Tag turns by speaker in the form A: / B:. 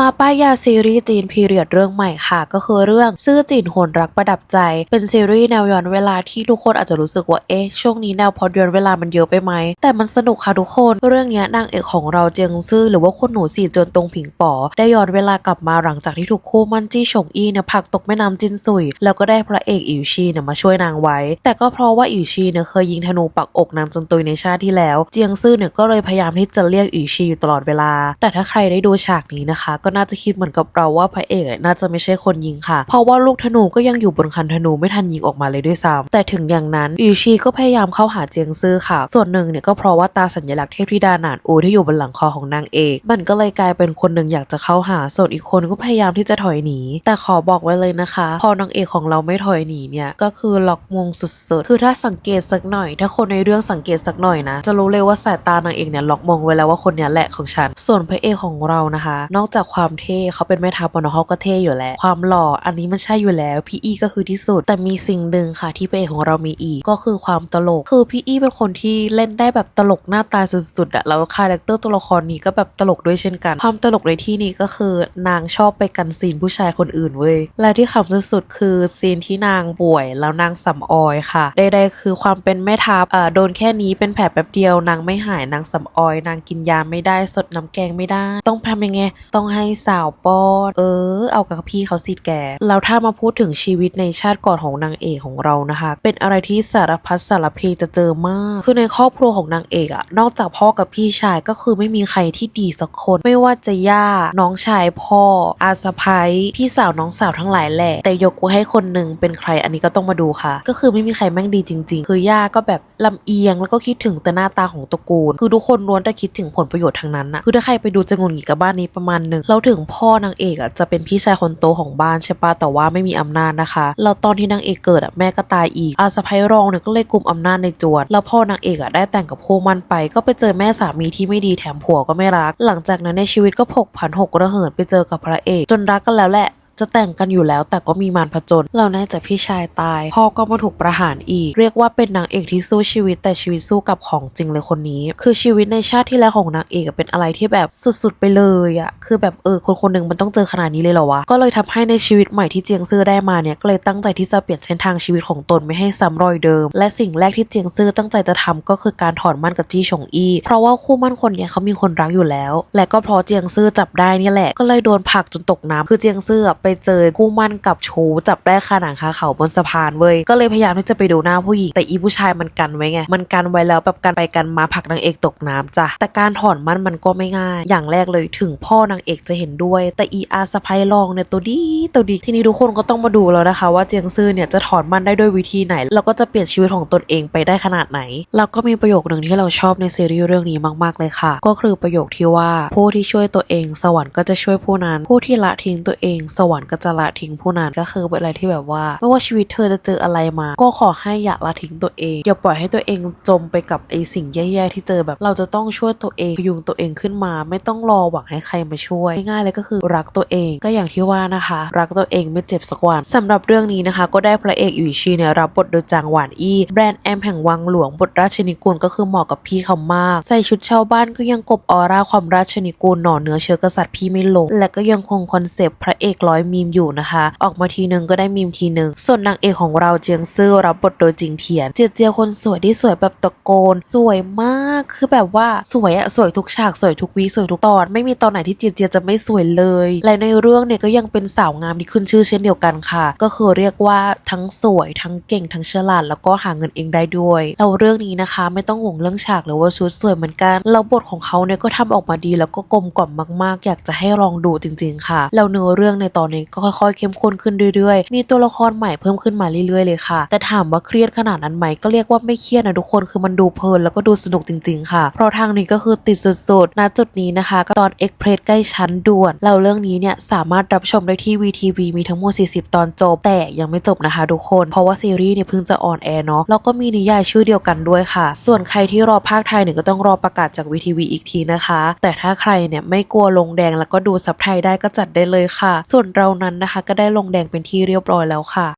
A: มาป้ายยาซีรีส์จีนพีเรียดเรื่องใหม่ค่ะ ก็คือเรื่องซื่อจีนโหนรักประดับใจ เป็นซีรีส์แนวย้อนเวลาที่ทุกคนอาจจะรู้สึกว่าเอ๊ะช่วงนี้แนวพอดย้อนเวลามันเยอะไปไหม แต่มันสนุกค่ะทุกคน เรื่องนี้นางเอกของเราเจียงซื่อหรือว่าคุณหนูสีจนตรงผิงป๋อได้ย้อนเวลากลับมาหลังจากที่ถูกคู่มั่นจี้ฉงอี้เนี่ยผลักตกแม่น้ำจินซุย แล้วก็ได้พระเอกอิ๋วชีเนี่ยมาช่วยนางไว้ แต่ก็เพราะว่าอิ๋วชีเนี่ยเคยยิงธนูปักอกนางจนตุยในชาติที่แล้ว เจียงซื่อเนี่ยก็เลยพยายามที่จะเรียกอิวชีอยู่ตลอดเวลา แต่ถ้าใครได้ดูฉากนี้นะคะก็น่าจะคิดเหมือนกับเราว่าพระเอกน่าจะไม่ใช่คนยิงค่ะ เพราะว่าลูกธนูก็ยังอยู่บนคันธนูไม่ทันยิงออกมาเลยด้วยซ้ำแต่ถึงอย่างนั้นอิชีก็พยายามเข้าหาเจียงซื่อค่ะ ส่วนหนึ่งเนี่ยก็เพราะว่าตาสัญลักษณ์เทพธิดาหนานอูที่อยู่บนหลังคอของนางเอกมันก็เลยกลายเป็นคนหนึ่งอยากจะเข้าหาส่วนอีกคนก็พยายามที่จะถอยหนี แต่ขอบอกไว้เลยนะคะ พอนางเอกของเราไม่ถอยหนีเนี่ยก็คือล็อกมงสุดๆ คือถ้าสังเกตสักหน่อย ถ้าคนในเรื่องสังเกตสักหน่อยนะ จะรู้เลยว่าสายตานางเอกเนี่ยล็อกมงไว้แล้วว่าคนเนี้ยแหละของฉัน ส่วนพระเอกของเรานะคะ นอกจากความเท่เขาเป็นแม่ทัพอะเนาะเขาก็เท่อยู่แล้ว ความหล่ออันนี้มันใช่อยู่แล้วพี่อีก็คือที่สุด แต่มีสิ่งหนึ่งค่ะที่พระเอกของเรามีอีกก็คือความตลก คือพี่อีเป็นคนที่เล่นได้แบบตลกหน้าตาสุดๆอะแล้วคาแรคเตอร์ตัวละครนี้ก็แบบตลกด้วยเช่นกัน ความตลกในที่นี้ก็คือนางชอบไปกันซีนผู้ชายคนอื่นเว้ยและที่ขำสุดๆคือซีนที่นางป่วยแล้วนางสำออยค่ะใดๆคือความเป็นแม่ทัพอ่อโดนแค่นี้เป็นแผลแป๊บเดียวนางไม่หายนางสำออย นางกินยาไม่ได้สดน้ำแกงไม่ได้ ต้องทำยังไงต้องให้สาวป้อน เออ เอากับพี่เขาสิแกแล้วถ้ามาพูดถึงชีวิตในชาติก่อนของนางเอกของเรานะคะ เป็นอะไรที่สารพัดสารเพจะเจอมาก คือในครอบครัวของนางเอกอะนอกจากพ่อกับพี่ชายก็คือไม่มีใครที่ดีสักคน ไม่ว่าจะย่า น้องชายพ่อ อาสะพ้ายพี่สาวน้องสาวทั้งหลายแหละ แต่ยกกูให้คนหนึ่งเป็นใครอันนี้ก็ต้องมาดูค่ะ ก็คือไม่มีใครแม่งดีจริง ๆ คือย่าก็แบบลำเอียงแล้วก็คิดถึงแต่หน้าตาของตระกูล คือทุกคนล้วนแต่คิดถึงผลประโยชน์ทั้งนั้นนะคือถ้าใครไปดูจะงุนหงิดกับบ้านนี้ประมาณหนึ่งเราถึงพ่อนางเอกอะจะเป็นพี่ชายคนโตของบ้านใช่ปะแต่ว่าไม่มีอำนาจนะคะแล้วตอนที่นางเอกเกิดอะแม่ก็ตายอีกอาสะพ้ายรองเนี่ยก็เลยกลุ่มอำนาจในจวนแล้วพ่อนางเอกอะได้แต่งกับคู่มั่นไป ก็ไปเจอแม่สามีที่ไม่ดีแถมผัวก็ไม่รัก หลังจากนั้นในชีวิตก็ผกผันหกระเหินไปเจอกับพระเอก จนรักกันแล้วแหละ จะแต่งกันอยู่แล้วแต่ก็มีมารผจญเราน่าจะพี่ชายตาย พ่อก็มาถูกประหารอีก เรียกว่าเป็นนางเอกที่สู้ชีวิตแต่ชีวิตสู้กับของจริงเลยคนนี้ คือชีวิตในชาติที่แล้วของนางเอกเป็นอะไรที่แบบสุดๆไปเลยอะคือแบบเออคนคนหนึ่งมันต้องเจอขนาดนี้เลยเหรอวะ ก็เลยทำให้ในชีวิตใหม่ที่เจียงซื่อได้มาเนี่ยก็เลยตั้งใจที่จะเปลี่ยนเส้นทางชีวิตของตนไม่ให้ซ้ำรอยเดิม และสิ่งแรกที่เจียงซื่อตั้งใจจะทำก็คือการถอนมั่นกับจี้ฉงอี้เพราะว่าคู่มั่นคนเนี้ยเขามีคนรักอยู่แล้ว และก็เพราะเจียงซื่อจับได้นี่แหละก็เลยโดนผักจนตกน้ำคือเจียงซื่อไปเจอคู่มั่นกับชูจับได้คาหนังคาเขาบนสะพานเว้ยก็เลยพยายามที่จะไปดูหน้าผู้หญิงแต่อีผู้ชายมันกันไว้ไงมันกันไว้แล้วแบบกันไปกันมาผักนางเอกตกน้ำจ้ะแต่การถอนมันมันก็ไม่ง่าย อย่างแรกเลยถึงพ่อนางเอกจะเห็นด้วย แต่อีอาสะพายรองเนี่ยตัวดีตัวดีทีนี้ทุกคนก็ต้องมาดูแล้วนะคะ ว่าเจียงซื่อเนี่ยจะถอนมันได้ด้วยวิธีไหน แล้วก็จะเปลี่ยนชีวิตของตนเองไปได้ขนาดไหน แล้วก็มีประโยคหนึ่งที่เราชอบในซีรีส์เรื่องนี้มากๆเลยค่ะ ก็คือประโยคที่ว่าผู้ที่ช่วยตัวเอง สวรรค์ก็จะช่วยผู้นั้นผู้ที่ละทิ้งตัวเองสวรรค์ก็จะละทิ้งผู้นั้นก็คือเป็นอะไรที่แบบว่า ไม่ว่าชีวิตเธอจะเจออะไรมา ก็ขอให้อย่าละทิ้งตัวเองอย่าปล่อยให้ตัวเองจมไปกับไอสิ่งแย่ๆที่เจอแบบเราจะต้องช่วยตัวเองพยุงตัวเองขึ้นมา ไม่ต้องรอหวังให้ใครมาช่วยง่ายๆเลยก็คือรักตัวเองก็อย่างที่ว่านะคะ รักตัวเองไม่เจ็บสักวันสำหรับเรื่องนี้นะคะ ก็ได้พระเอกอิวชีเนี่ยรับบทโดยจางหวานอี้แบรนด์แอมแห่งวังหลวงบทราชนิกูลก็คือเหมาะกับพี่เขามาก ใส่ชุดชาวบ้านก็ยังกบออร่าความราชนิกูลหน่อเนื้อเชื้อกษัตริย์พี่ไม่ลง และก็ยังคงคอนเซปต์พระเอกร้อยมีมอยู่นะคะ ออกมาทีนึงก็ได้มีมทีนึงส่วนนางเอกของเราเจียงซื่อรับบทโดยจิงเทียน เจียเจียคนสวยที่สวยแบบตะโกน สวยมากคือแบบว่าสวยอะสวยทุกฉากสวยทุกวีสวยทุกตอน ไม่มีตอนไหนที่เจียเจียจะไม่สวยเลย และในเรื่องเนี่ยก็ยังเป็นสาวงามที่ขึ้นชื่อเช่นเดียวกันค่ะ ก็คือเรียกว่าทั้งสวยทั้งเก่งทั้งฉลาดแล้วก็หาเงินเองได้ด้วยแล้วเรื่องนี้นะคะ ไม่ต้องห่วงเรื่องฉากหรือว่าชุดสวยเหมือนกันแล้วบทของเขาเนี่ยก็ทำออกมาดีแล้วก็กลมกล่อมมาก ๆ อยากจะให้ลองดูจริง ๆ ค่ะแล้วเนื้อเรื่องในตอนนี้ก็ค่อยๆเข้มข้นขึ้นเรื่อยๆ มีตัวละครใหม่เพิ่มขึ้นมาเรื่อยๆเลยค่ะ แต่ถามว่าเครียดขนาดนั้นไหมก็เรียกว่าไม่เครียดนะทุกคนคือมันดูเพลินแล้วก็ดูสนุกจริง ๆ ค่ะ เพราะทางนี้ก็คือติดสุดๆณจุดนี้นะคะก็ตอนเอ็กเพรสใกล้ชั้นด่วนแล้วเรื่องนี้เนี่ยสามารถรับชมได้ที่ VTV มีทั้งหมด 40 ตอนจบ แต่ยังไม่จบนะคะทุกคน เพราะว่าซีรีส์เนี่ยเพิ่งจะออนแอร์เนาะแล้วก็มีนิยายชื่อเดียวกันด้วยค่ะ ส่วนใครที่รอภาคไทยเนี่ยก็ต้องรอประกาศจาก VTV อีกทีนะคะ แต่ถ้าใครเนี่ยไม่กลัวลงแดงแล้วก็ดูซับไทยได้ก็จัดได้เลยค่ะ ส่วนเรานั้นนะคะ ก็ได้ลงแดงเป็นที่เรียบร้อยแล้วค่ะ